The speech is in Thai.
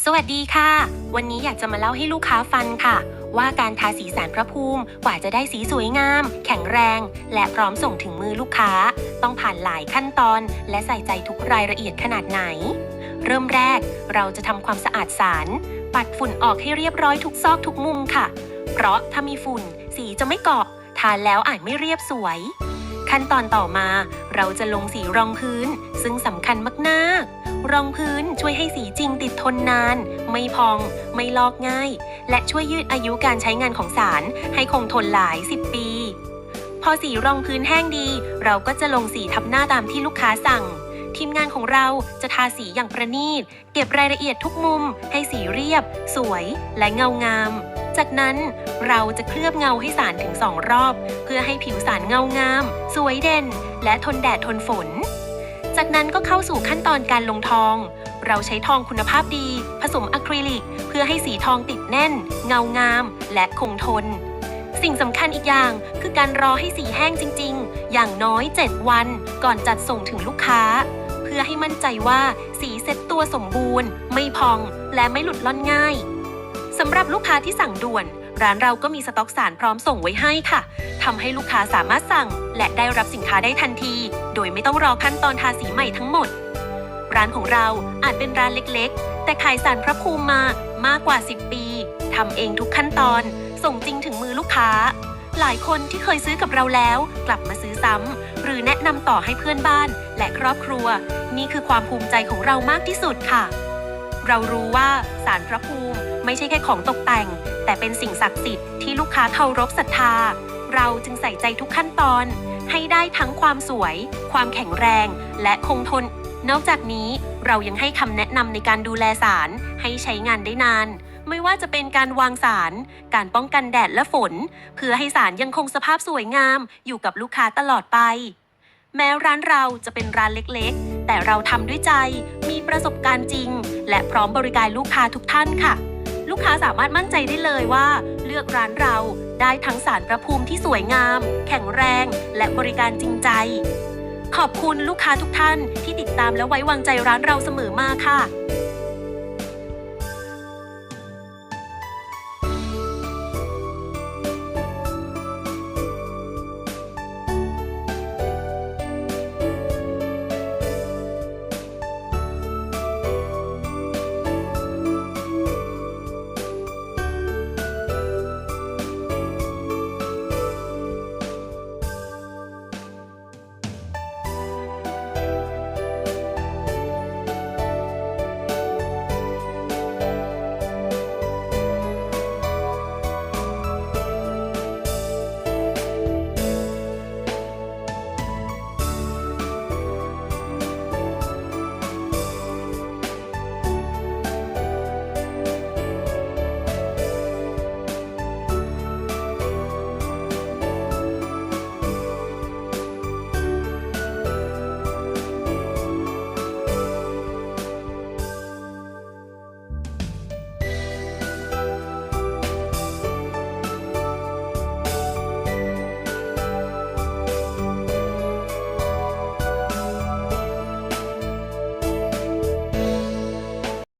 สวัสดีค่ะ วันนี้อยากจะมาเล่าให้ลูกค้าฟังค่ะ ว่าการทาสีสารพระภูมิกว่าจะได้สีสวยงาม แข็งแรง และพร้อมส่งถึงมือลูกค้า ต้องผ่านหลายขั้นตอน และใส่ใจทุกรายละเอียดขนาดไหน เริ่มแรกเราจะทำความสะอาดสาร ปัดฝุ่นออกให้เรียบร้อยทุกซอกทุกมุมค่ะ เพราะถ้ามีฝุ่น สีจะไม่เกาะทานแล้วอาจไม่เรียบสวย ขั้นตอนต่อมา เราจะลงสีรองพื้น ซึ่งสำคัญมากๆ รองพื้นช่วยให้สีจริงติดทนนาน ไม่พอง ไม่ลอกง่าย และช่วยยืดอายุการใช้งานของสารให้คงทนหลายสิบปี พอสีรองพื้นแห้งดี เราก็จะลงสีทับหน้าตามที่ลูกค้าสั่ง ทีมงานของเราจะทาสีอย่างประณีต เก็บรายละเอียดทุกมุม ให้สีเรียบ สวย และเงางาม จากนั้นเราจะเคลือบเงาให้สารถึงสองรอบ เพื่อให้ผิวสารเงางาม สวยเด่น และทนแดดทนฝน จากนั้นก็เข้าสู่ขั้นตอนการลงทอง เราใช้ทองคุณภาพดี ผสมอะคริลิก เพื่อให้สีทองติดแน่น เงางาม และคงทน สิ่งสำคัญอีกอย่างคือการรอให้สีแห้งจริง ๆ อย่างน้อย 7 วัน ก่อนจัดส่งถึงลูกค้า เพื่อให้มั่นใจว่าสีเซ็ตตัวสมบูรณ์ ไม่พอง และไม่หลุดล่อนง่าย สำหรับลูกค้าที่สั่งด่วน ร้านเราก็มีสต็อกสารพร้อมส่งไว้ให้ค่ะทำให้ลูกค้าสามารถสั่ง และได้รับสินค้าได้ทันที โดยไม่ต้องรอขั้นตอนทาสีใหม่ทั้งหมด ร้านของเราอาจเป็นร้านเล็กๆ แต่ขายสารพระภูมิมามากกว่า 10 ปีทำเองทุกขั้นตอน ส่งจริงถึงมือลูกค้า หลายคนที่เคยซื้อกับเราแล้ว กลับมาซื้อซ้ำหรือแนะนำต่อให้เพื่อนบ้านและครอบครัว นี่คือความภูมิใจของเรามากที่สุดค่ะ เรารู้ว่าสารพระภูมิไม่ใช่แค่ของตกแต่ง แต่เป็นสิ่งศักดิ์สิทธิ์ที่ลูกค้าเคารพศรัทธา เราจึงใส่ใจทุกขั้นตอน ให้ได้ทั้งความสวย ความแข็งแรง และคงทน นอกจากนี้เรายังให้คำแนะนำในการดูแลสารให้ใช้งานได้นาน ไม่ว่าจะเป็นการวางสาร การป้องกันแดดและฝน เพื่อให้สารยังคงสภาพสวยงาม อยู่กับลูกค้าตลอดไป แม้ร้านเราจะเป็นร้านเล็กๆ แต่เราทำด้วยใจ มีประสบการณ์จริง และพร้อมบริการลูกค้าทุกท่านค่ะ ลูกค้าสามารถมั่นใจได้เลยว่า เลือกร้านเราได้ทั้งสารประภูมิที่สวยงาม แข็งแรง และบริการจริงใจ ขอบคุณลูกค้าทุกท่านที่ติดตามและไว้วางใจร้านเราเสมอมาค่ะ